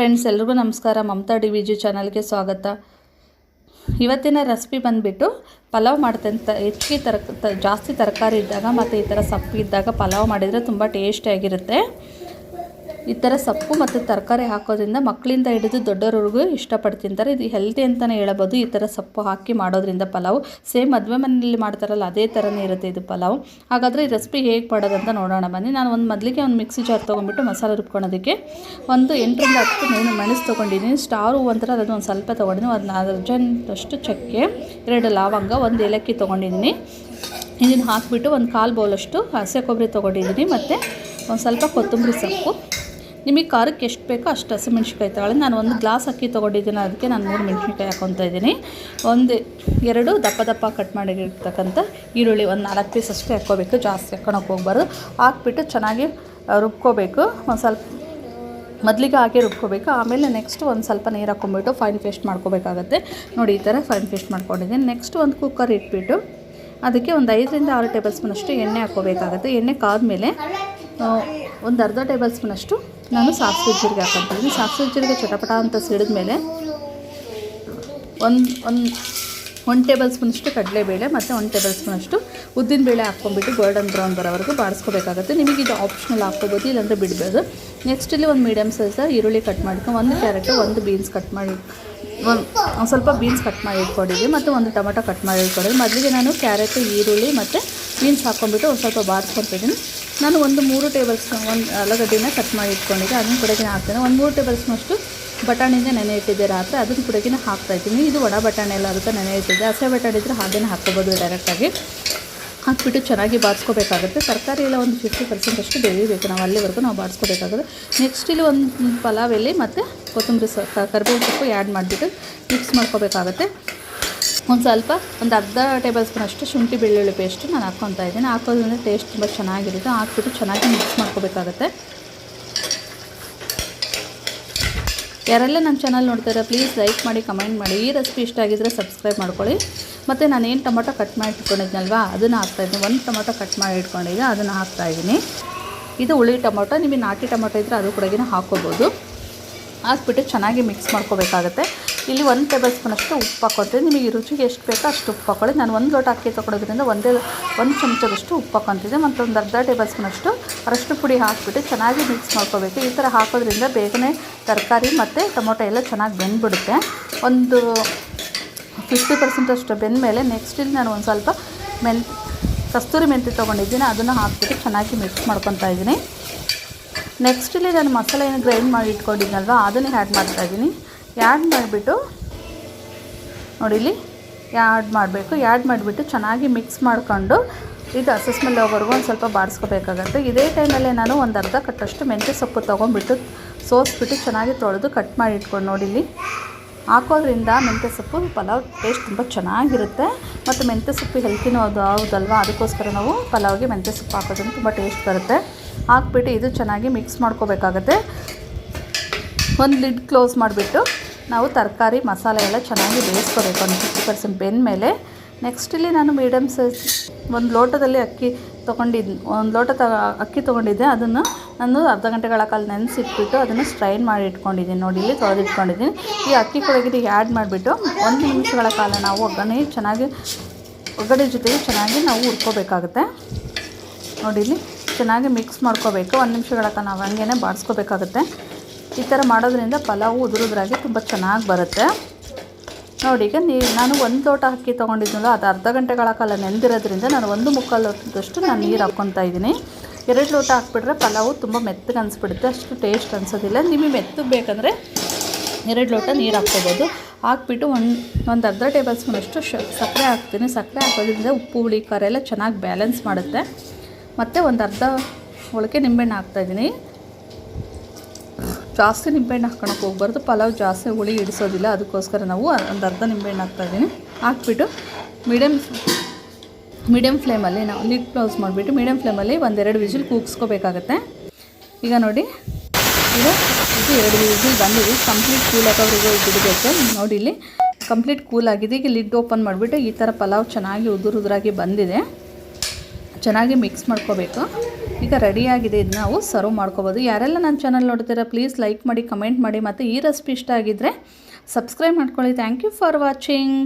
Friends ಎಲ್ರಿಗೂ ನಮಸ್ಕಾರ. Mamata D V G ಚಾನಲ್ಗೆ ಸ್ವಾಗತ. ಇವತ್ತಿನ ರೆಸಿಪಿ ಬಂದುಬಿಟ್ಟು ಪಲಾವ್ ಮಾಡ್ತಂತ ಹೆಚ್ಚಿಗೆ ತರ ತ- ಜಾಸ್ತಿ ತರಕಾರಿ ಇದ್ದಾಗ ಮತ್ತು ಈ ಥರ ಸೊಪ್ಪು ಇದ್ದಾಗ ಪಲಾವ್ ಮಾಡಿದರೆ ತುಂಬ ಟೇಸ್ಟಿಯಾಗಿರುತ್ತೆ ಈ ಥರ ಸೊಪ್ಪು ಮತ್ತು ತರಕಾರಿ ಹಾಕೋದ್ರಿಂದ ಮಕ್ಕಳಿಂದ ಹಿಡಿದು ದೊಡ್ಡವ್ರಿಗೂ ಇಷ್ಟಪಟ್ಟು ತಿಂತಾರೆ ಇದು ಹೆಲ್ದಿ ಅಂತಲೇ ಹೇಳಬೋದು. ಈ ಥರ ಸೊಪ್ಪು ಹಾಕಿ ಮಾಡೋದ್ರಿಂದ ಪಲಾವ್. ಸೇಮ್ ಮದುವೆ ಮನೆಯಲ್ಲಿ ಮಾಡ್ತಾರಲ್ಲ, ಅದೇ ಥರನೇ ಇರುತ್ತೆ ಇದು ಪಲಾವ್. ಹಾಗಾದರೆ ಈ ರೆಸಿಪಿ ಹೇಗೆ ಮಾಡೋದಂತ ನೋಡೋಣ. ಬನ್ನಿ, ನಾನು ಒಂದು ಮೊದಲಿಗೆ ಒಂದು ಮಿಕ್ಸಿ ಜಾರ್ ತೊಗೊಂಡ್ಬಿಟ್ಟು ಮಸಾಲೆ ರುಬ್ಕೊಳೋದಕ್ಕೆ ಒಂದು ಎಂಟರಿಂದ ಹತ್ತು ನೀನು ಮೆಣಸು ತೊಗೊಂಡಿದ್ದೀನಿ. ಸ್ಟಾರ್ ಹೂವು ಅಂತ ಅದನ್ನು ಒಂದು ಸ್ವಲ್ಪ ತೊಗೊಂಡಿದ್ದೀನಿ. ಒಂದು ಅರ್ಜೆಂಟಷ್ಟು ಚಕ್ಕೆ, ಎರಡು ಲವಂಗ, ಒಂದು ಏಲಕ್ಕಿ ತೊಗೊಂಡಿದ್ದೀನಿ. ಇದನ್ನು ಹಾಕಿಬಿಟ್ಟು ಒಂದು ಕಾಲು ಬೌಲಷ್ಟು ಹಸಿ ಕೊಬ್ಬರಿ ತೊಗೊಂಡಿದ್ದೀನಿ. ಮತ್ತು ಒಂದು ಸ್ವಲ್ಪ ಕೊತ್ತಂಬರಿ ಸೊಪ್ಪು ನಿಮಗೆ ಖಾರಕ್ಕೆ ಎಷ್ಟು ಬೇಕೋ ಅಷ್ಟು ಹಸಿಮೆಣ್ಸಿನ್ಕಾಯಿ ತಗೊಳ್ಳಿ. ನಾನು ಒಂದು ಗ್ಲಾಸ್ ಅಕ್ಕಿ ತೊಗೊಂಡಿದ್ದೀನಿ. ಅದಕ್ಕೆ ನಾನು ಮೂರು ಮೆಣಸಿನ್ಕಾಯಿ ಹಾಕೊತಾ ಇದ್ದೀನಿ. ಒಂದು, ಎರಡು ದಪ್ಪ ದಪ್ಪ ಕಟ್ ಮಾಡಿರ್ತಕ್ಕಂಥ ಈರುಳ್ಳಿ ಒಂದು ನಾಲ್ಕು ಪೀಸ್ ಅಷ್ಟೇ ಹಾಕ್ಕೋಬೇಕು. ಜಾಸ್ತಿ ಹಾಕ್ಕೊಳಕ್ಕೆ ಹೋಗ್ಬಾರ್ದು. ಹಾಕ್ಬಿಟ್ಟು ಚೆನ್ನಾಗಿ ರುಬ್ಕೋಬೇಕು. ಒಂದು ಸ್ವಲ್ಪ ಮೊದಲಿಗೆ ಹಾಕಿ ರುಬ್ಕೋಬೇಕು. ಆಮೇಲೆ ನೆಕ್ಸ್ಟ್ ಒಂದು ಸ್ವಲ್ಪ ನೀರು ಹಾಕ್ಕೊಂಬಿಟ್ಟು ಫೈನ್ ಪೇಸ್ಟ್ ಮಾಡ್ಕೋಬೇಕಾಗತ್ತೆ. ನೋಡಿ, ಈ ಥರ ಫೈನ್ ಪೇಸ್ಟ್ ಮಾಡ್ಕೊಂಡಿದ್ದೀನಿ. ನೆಕ್ಸ್ಟ್ ಒಂದು ಕುಕ್ಕರ್ ಇಟ್ಬಿಟ್ಟು ಅದಕ್ಕೆ ಒಂದು ಐದರಿಂದ ಆರು ಟೇಬಲ್ ಸ್ಪೂನಷ್ಟು ಎಣ್ಣೆ ಹಾಕ್ಕೋಬೇಕಾಗತ್ತೆ. ಎಣ್ಣೆ ಕಾದ ಮೇಲೆ ಒಂದು ಅರ್ಧ ಟೇಬಲ್ ಸ್ಪೂನಷ್ಟು ನಾನು ಸಾಸಿವೆ ಜೀರಿಗೆ ಹಾಕೊತೀನಿ. ಸಾಸಿವೆ ಜೀರಿಗೆ ಚಟಪಟ ಅಂತ ಸಿಡಿದ್ಮೇಲೆ ಒಂದು ಒಂದು ಒನ್ ಟೇಬಲ್ ಸ್ಪೂನಷ್ಟು ಕಡಲೆಬೇಳೆ ಮತ್ತು ಒಂದು ಟೇಬಲ್ ಸ್ಪೂನಷ್ಟು ಉದ್ದಿನಬೇಳೆ ಹಾಕ್ಕೊಂಡ್ಬಿಟ್ಟು ಗೋಲ್ಡನ್ ಬ್ರೌನ್ ಬರೋವರೆಗೂ ಬಾಡಿಸ್ಕೋಬೇಕಾಗುತ್ತೆ ನಿಮಗೆ ಇದು ಆಪ್ಷನಲ್ ಹಾಕ್ಕೋಬೋದು, ಇಲ್ಲಾಂದರೆ ಬಿಡ್ಬೋದು. ನೆಕ್ಸ್ಟ್ ಇಲ್ಲಿ ಒಂದು ಮೀಡಿಯಮ್ ಸೈಜ್ ಈರುಳ್ಳಿ ಕಟ್ ಮಾಡ್ಕೊಂಡು ಒಂದು ಕ್ಯಾರೆಟು ಒಂದು ಬೀನ್ಸ್ ಕಟ್ ಮಾಡಿ ಒಂದು ಸ್ವಲ್ಪ ಬೀನ್ಸ್ ಕಟ್ ಮಾಡಿ ಇಟ್ಕೊಂಡಿದ್ವಿ. ಮತ್ತು ಒಂದು ಟೊಮೆಟೊ ಕಟ್ ಮಾಡಿ ಇಟ್ಕೊಂಡಿದ್ವಿ. ಮೊದಲಿಗೆ ನಾನು ಕ್ಯಾರೆಟು ಈರುಳ್ಳಿ ಮತ್ತು ಬೀನ್ಸ್ ಹಾಕ್ಕೊಂಡ್ಬಿಟ್ಟು ಒಂದು ಸ್ವಲ್ಪ ಬಾಡಿಸ್ಕೊತಿದ್ದೀನಿ ನಾನು ಒಂದು ಮೂರು ಟೇಬಲ್ ಸ್ಪೂನ್ ಒಂದು ಆಲೂಗಡ್ಡೆನ ಕಟ್ ಮಾಡಿ ಇಟ್ಕೊಂಡಿದ್ದೆ. ಅದನ್ನು ಕೂಡಗಿನ ಹಾಕ್ತೇನೆ. ಒಂದು ಮೂರು ಟೇಬಲ್ ಸ್ಪೂನಷ್ಟು ಬಟಾಣಿನ ನೆನೆ ಇಟ್ಟಿದ್ದೆ ರಾತ್ರಿ. ಅದನ್ನು ಕೂಡಗಿನ ಹಾಕ್ತಾ ಇದ್ದೀನಿ. ಇದು ಒಣ ಬಟಾಣಿ ಎಲ್ಲ ಅದಕ್ಕೆ ನೆನೆ ಇಟ್ಟಿದ್ದೆ. ಹಸೆ ಬಟಾಣಿ ಇದ್ದರೆ ಹಾಗೇನೆ ಹಾಕ್ಕೋಬೋದು ಡೈರೆಕ್ಟಾಗಿ ಹಾಕ್ಬಿಟ್ಟು ಚೆನ್ನಾಗಿ ಬಾಡಿಸ್ಕೋಬೇಕಾಗುತ್ತೆ ತರಕಾರಿ ಎಲ್ಲ ಒಂದು ಫಿಫ್ಟಿ ಪರ್ಸೆಂಟ್ ಅಷ್ಟು ಬೇಯಬೇಕು ನಾವು ಅಲ್ಲಿವರೆಗೂ ನಾವು ಬಾಡಿಸ್ಕೋಬೇಕಾಗುತ್ತೆ ನೆಕ್ಸ್ಟ್ ಇಲ್ಲಿ ಒಂದು ಪಲಾವ್ ಎಲ್ಲಿ ಮತ್ತು ಕೊತ್ತಂಬರಿ ಸೊಪ್ಪು ಕರ್ಬೇವು ಸೊಪ್ಪು ಆ್ಯಡ್ ಮಾಡಿಬಿಟ್ಟು ಮಿಕ್ಸ್ ಮಾಡ್ಕೋಬೇಕಾಗುತ್ತೆ. ಒಂದು ಸ್ವಲ್ಪ ಒಂದು ಅರ್ಧ ಟೇಬಲ್ ಸ್ಪೂನ್ ಅಷ್ಟು ಶುಂಠಿ ಬೆಳ್ಳುಳ್ಳಿ ಪೇಸ್ಟ್ ನಾನು ಹಾಕ್ಕೊತಾ ಇದ್ದೀನಿ. ಹಾಕೋದ್ರಿಂದ ಟೇಸ್ಟ್ ತುಂಬ ಚೆನ್ನಾಗಿರುತ್ತೆ. ಹಾಕ್ಬಿಟ್ಟು ಚೆನ್ನಾಗಿ ಮಿಕ್ಸ್ ಮಾಡ್ಕೋಬೇಕಾಗತ್ತೆ. ಯಾರೆಲ್ಲ ನಮ್ಮ ಚಾನಲ್ ನೋಡ್ತಾರೆ ಪ್ಲೀಸ್ ಲೈಕ್ ಮಾಡಿ ಕಮೆಂಟ್ ಮಾಡಿ. ಈ ರೆಸಿಪಿ ಇಷ್ಟ ಆಗಿದ್ದರೆ ಸಬ್ಸ್ಕ್ರೈಬ್ ಮಾಡ್ಕೊಳ್ಳಿ. ಮತ್ತು ನಾನು ಏನು ಟೊಮೊಟೊ ಕಟ್ ಮಾಡಿ ಇಟ್ಕೊಂಡಿದ್ನಲ್ವಾ ಅದನ್ನು ಹಾಕ್ತಾಯಿದ್ದೀನಿ ಒಂದು ಟೊಮೊಟೊ ಕಟ್ ಮಾಡಿ ಇಟ್ಕೊಂಡಿದ್ದೆ ಅದನ್ನು ಹಾಕ್ತಾಯಿದ್ದೀನಿ ಇದು ಹುಳಿ ಟೊಮೊಟೊ. ನಿಮಗೆ ನಾಟಿ ಟೊಮೊಟೊ ಇದ್ದರೆ ಅದು ಕೂಡ ಹಾಕ್ಕೋಬೋದು. ಹಾಕ್ಬಿಟ್ಟು ಚೆನ್ನಾಗಿ ಮಿಕ್ಸ್ ಮಾಡ್ಕೋಬೇಕಾಗುತ್ತೆ. ಇಲ್ಲಿ ಒಂದು ಟೇಬಲ್ ಸ್ಪೂನಷ್ಟು ಉಪ್ಪು ಹಾಕ್ಕೊತೀನಿ ನಿಮಗೆ ರುಚಿಗೆ ಎಷ್ಟು ಬೇಕೋ ಅಷ್ಟು ಉಪ್ಪು ಹಾಕೊಳ್ಳಿ ನಾನು ಒಂದು ಲೋಟ ಅಕ್ಕಿ ತೊಗೊಳೋದ್ರಿಂದ ಒಂದೇ ಒಂದು ಚಮಚದಷ್ಟು ಉಪ್ಪು ಹಾಕೊತೀನಿ ಮತ್ತು ಒಂದು ಅರ್ಧ ಟೇಬಲ್ ಸ್ಪೂನಷ್ಟು ಅರಷ್ಟು ಪುಡಿ ಹಾಕಿಬಿಟ್ಟು ಚೆನ್ನಾಗಿ ಮಿಕ್ಸ್ ಮಾಡ್ಕೋಬೇಕು. ಈ ಥರ ಹಾಕೋದ್ರಿಂದ ಬೇಗನೆ ತರಕಾರಿ ಮತ್ತು ಟೊಮೊಟೊ ಎಲ್ಲ ಚೆನ್ನಾಗಿ ಬೆಂದ್ಬಿಡುತ್ತೆ. ಒಂದು ಫಿಫ್ಟಿ ಪರ್ಸೆಂಟ್ ಅಷ್ಟು ಬೆಂದಮೇಲೆ ನೆಕ್ಸ್ಟ್ ಇಲ್ಲಿ ನಾನು ಒಂದು ಸ್ವಲ್ಪ ಮೆನ್, ಕಸ್ತೂರಿ ಮೆಂತ್ಯ ತೊಗೊಂಡಿದ್ದೀನಿ. ಅದನ್ನು ಹಾಕ್ಬಿಟ್ಟು ಚೆನ್ನಾಗಿ ಮಿಕ್ಸ್ ಮಾಡ್ಕೊತಾ ಇದ್ದೀನಿ. ನೆಕ್ಸ್ಟ್ ಇಲ್ಲಿ ನಾನು ಮಸಾಲೆ ಏನು ಗ್ರೈಂಡ್ ಮಾಡಿ ಇಟ್ಕೊಂಡಿದ್ದೀನಲ್ವ ಅದನ್ನೇ ಆ್ಯಡ್ ಮಾಡ್ತಾಯಿದ್ದೀನಿ ಆ್ಯಡ್ ಮಾಡಿಬಿಟ್ಟು ನೋಡಿಲಿ ಯಾಡ್ ಮಾಡಬೇಕು. ಯಾಡ್ ಮಾಡಿಬಿಟ್ಟು ಚೆನ್ನಾಗಿ ಮಿಕ್ಸ್ ಮಾಡಿಕೊಂಡು, ಇದು ಹಸಿ ಹೋಗೋವರೆಗೂ ಒಂದು ಸ್ವಲ್ಪ ಬಾಡಿಸ್ಕೋಬೇಕಾಗತ್ತೆ ಇದೇ ಟೈಮಲ್ಲೇ ನಾನು ಒಂದು ಅರ್ಧ ಕಟ್ಟಷ್ಟು ಮೆಂತ್ಯ ಸೊಪ್ಪು ತೊಗೊಂಡ್ಬಿಟ್ಟು ಸೋಸ್ಬಿಟ್ಟು ಚೆನ್ನಾಗಿ ತೊಳೆದು ಕಟ್ ಮಾಡಿ ಇಟ್ಕೊಂಡು ನೋಡಿಲಿ ಹಾಕೋದ್ರಿಂದ ಮೆಂತ್ಯ ಸೊಪ್ಪು, ಪಲಾವ್ ಟೇಸ್ಟ್ ತುಂಬ ಚೆನ್ನಾಗಿರುತ್ತೆ. ಮತ್ತು ಮೆಂತ್ಯ ಸೊಪ್ಪು ಹೆಲ್ತಿನೂ ಅದು ಹೌದಲ್ವ? ಅದಕ್ಕೋಸ್ಕರ ನಾವು ಪಲಾವ್ಗೆ ಮೆಂತ್ಯ ಸೊಪ್ಪು ಹಾಕೋದ್ರಿಂದ ತುಂಬ ಟೇಸ್ಟ್ ಬರುತ್ತೆ. ಹಾಕ್ಬಿಟ್ಟು ಇದು ಚೆನ್ನಾಗಿ ಮಿಕ್ಸ್ ಮಾಡ್ಕೋಬೇಕಾಗತ್ತೆ. ಒಂದು ಲಿಡ್ ಕ್ಲೋಸ್ ಮಾಡಿಬಿಟ್ಟು ನಾವು ತರಕಾರಿ ಮಸಾಲೆ ಎಲ್ಲ ಚೆನ್ನಾಗಿ ಬೇಯಿಸ್ಕೋಬೇಕು ಒಂದು ಫಿಫ್ಟಿ ಪರ್ಸೆಂಟ್ ಬೆಂದಮೇಲೆ. ನೆಕ್ಸ್ಟ್ ಇಲ್ಲಿ ನಾನು ಮೀಡಿಯಮ್ ಸೈಜ್ ಒಂದು ಲೋಟದಲ್ಲಿ ಅಕ್ಕಿ ತೊಗೊಂಡಿದ್ದು ಒಂದು ಲೋಟ ತ, ಅಕ್ಕಿ ತೊಗೊಂಡಿದ್ದೆ. ಅದನ್ನು ನಾನು ಅರ್ಧ ಗಂಟೆಗಳ ಕಾಲ ನೆನೆಸಿಟ್ಬಿಟ್ಟು ಅದನ್ನು ಸ್ಟ್ರೈನ್ ಮಾಡಿ ಇಟ್ಕೊಂಡಿದ್ದೀನಿ. ನೋಡಿ, ಇಲ್ಲಿ ತೊಳೆದಿಟ್ಕೊಂಡಿದ್ದೀನಿ. ಈ ಅಕ್ಕಿ ಕೊಳಗಿಗೆ ಆ್ಯಡ್ ಮಾಡಿಬಿಟ್ಟು ಒಂದು ನಿಮಿಷಗಳ ಕಾಲ ನಾವು ಒಗ್ಗರಣೆ ಚೆನ್ನಾಗಿ, ಒಗ್ಗರಣೆ ಜೊತೆಗೆ ಚೆನ್ನಾಗಿ ನಾವು ಹುರ್ಕೋಬೇಕಾಗುತ್ತೆ. ನೋಡಿ, ಇಲ್ಲಿ ಚೆನ್ನಾಗಿ ಮಿಕ್ಸ್ ಮಾಡ್ಕೋಬೇಕು. ಒಂದು ನಿಮಿಷಗಳ ಕಾಲ ನಾವು ಹಂಗೇನೆ ಬಾಡಿಸ್ಕೋಬೇಕಾಗುತ್ತೆ ಈ ಥರ ಮಾಡೋದ್ರಿಂದ ಪಲಾವು ಉದುರುದ್ರಾಗೆ ತುಂಬ ಚೆನ್ನಾಗಿ ಬರುತ್ತೆ. ನೋಡಿ ಈಗ ನೀ, ನಾನು ಒಂದು ಲೋಟ ಅಕ್ಕಿ ತೊಗೊಂಡಿದ್ನಲ್ಲ, ಅದು ಅರ್ಧ ಗಂಟೆಗಳ ಕಾಲ ನೆಂದಿರೋದ್ರಿಂದ ನಾನು ಒಂದು ಮುಕ್ಕಾಲು ಲೋಟದಷ್ಟು ನಾನು ನೀರು ಹಾಕ್ಕೊತಾ ಇದ್ದೀನಿ. ಎರಡು ಲೋಟ ಹಾಕ್ಬಿಟ್ರೆ ಪಲಾವು ತುಂಬ ಮೆತ್ತಗೆ ಅನಿಸ್ಬಿಡುತ್ತೆ, ಅಷ್ಟು ಟೇಸ್ಟ್ ಅನಿಸೋದಿಲ್ಲ. ನಿಮಗೆ ಮೆತ್ತಗೆ ಬೇಕಂದರೆ ಎರಡು ಲೋಟ ನೀರು ಹಾಕ್ಕೋಬೋದು. ಹಾಕ್ಬಿಟ್ಟು ಒಂದು ಒಂದು ಅರ್ಧ ಟೇಬಲ್ ಸ್ಪೂನಷ್ಟು ಶ, ಸಕ್ಕರೆ ಹಾಕ್ತೀನಿ. ಸಕ್ಕರೆ ಹಾಕೋದ್ರಿಂದ ಉಪ್ಪು, ಹುಳಿ, ಖಾರ ಎಲ್ಲ ಚೆನ್ನಾಗಿ ಬ್ಯಾಲೆನ್ಸ್ ಮಾಡುತ್ತೆ. ಮತ್ತು ಒಂದು ಅರ್ಧ ಒಳಕೆ ನಿಂಬೆಹಣ್ಣು ಹಾಕ್ತಾಯಿದ್ದೀನಿ ಜಾಸ್ತಿ ನಿಂಬೆಹಣ್ಣು ಹಾಕ್ಕೊಳಕ್ಕೆ ಹೋಗ್ಬಾರ್ದು. ಪಲಾವ್ ಜಾಸ್ತಿ ಹುಳಿ ಹಿಡಿಸೋದಿಲ್ಲ. ಅದಕ್ಕೋಸ್ಕರ ನಾವು ಒಂದು ಅರ್ಧ ನಿಂಬೆಹಣ್ಣು ಹಾಕ್ತಾಯಿದ್ದೀನಿ ಹಾಕ್ಬಿಟ್ಟು ಮೀಡಿಯಮ್ ಮೀಡಿಯಮ್ ಫ್ಲೇಮಲ್ಲಿ ನಾವು ಲಿಡ್ ಕ್ಲೋಸ್ ಮಾಡಿಬಿಟ್ಟು ಮೀಡಿಯಮ್ ಫ್ಲೇಮಲ್ಲಿ ಒಂದೆರಡು ವಿಜಿಲ್ ಕೂಗಿಸ್ಕೋಬೇಕಾಗತ್ತೆ. ಈಗ ನೋಡಿ, ಈಗ ಇದು ಎರಡು ವಿಜಿಲ್ ಬಂದಿದೆ. ಕಂಪ್ಲೀಟ್ ಕೂಲ್ ಆಗೋವರೆಗೂ ಬಿಡಬೇಕು. ನೋಡಿ ಇಲ್ಲಿ ಕಂಪ್ಲೀಟ್ ಕೂಲ್ ಆಗಿದೆ. ಈಗ ಲಿಡ್ ಓಪನ್ ಮಾಡಿಬಿಟ್ಟು ಈ ಥರ ಪಲಾವ್ ಚೆನ್ನಾಗಿ ಉದುರು ಉದುರಾಗಿ ಬಂದಿದೆ. ಚೆನ್ನಾಗಿ ಮಿಕ್ಸ್ ಮಾಡ್ಕೋಬೇಕು. ಈಗ ರೆಡಿಯಾಗಿದೆ ಇದು ನಾವು ಸರ್ವ್ ಮಾಡ್ಕೋಬೋದು. ಯಾರೆಲ್ಲ ನನ್ನ ಚಾನಲ್ ನೋಡ್ತೀರಾ ಪ್ಲೀಸ್ ಲೈಕ್ ಮಾಡಿ ಕಮೆಂಟ್ ಮಾಡಿ, ಮತ್ತು ಈ ರೆಸಿಪಿ ಇಷ್ಟ ಆಗಿದ್ದರೆ ಸಬ್ಸ್ಕ್ರೈಬ್ ಮಾಡ್ಕೊಳ್ಳಿ. Thank you for watching